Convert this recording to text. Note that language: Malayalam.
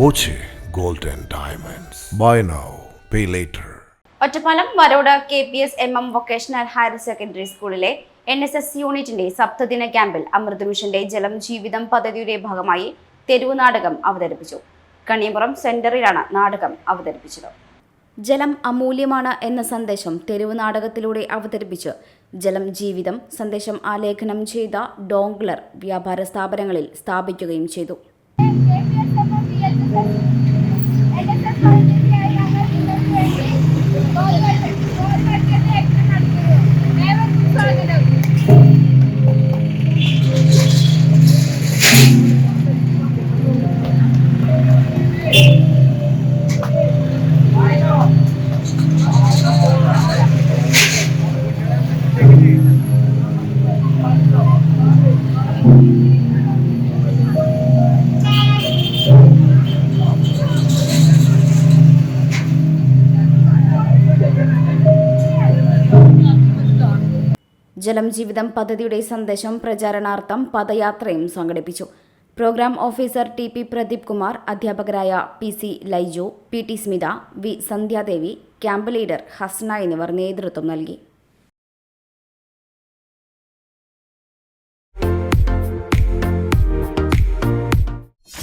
Boche gold and diamonds. Buy now pay later Ottapalam Varode K P S M M vocational higher secondary സ്കൂളിലെ എൻ എസ് എസ് യൂണിറ്റിന്റെ സപ്തദിന ക്യാമ്പിൽ അമൃത് മിഷന്റെ ജലം ജീവിതം പദ്ധതിയുടെ ഭാഗമായി തെരുവ് നാടകം അവതരിപ്പിച്ചു. കണിയമ്പുറം സെന്ററിലാണ് നാടകം അവതരിപ്പിച്ചത്. ജലം അമൂല്യമാണ് എന്ന സന്ദേശം തെരുവ് നാടകത്തിലൂടെ അവതരിപ്പിച്ച് ജലം ജീവിതം സന്ദേശം ആലേഖനം ചെയ്ത ഡോംഗ്ലർ വ്യാപാര സ്ഥാപനങ്ങളിൽ സ്ഥാപിക്കുകയും ചെയ്തു. ജലം ജീവിതം പദ്ധതിയുടെ സന്ദേശം പ്രചാരണാർത്ഥം പദയാത്രയും സംഘടിപ്പിച്ചു. Programme officer T P Pradeep Kumar അധ്യാപകരായ P C Laiju P T Smitha V Sandhyadevi camp leader Hasna എന്നിവർ നേതൃത്വം നൽകി.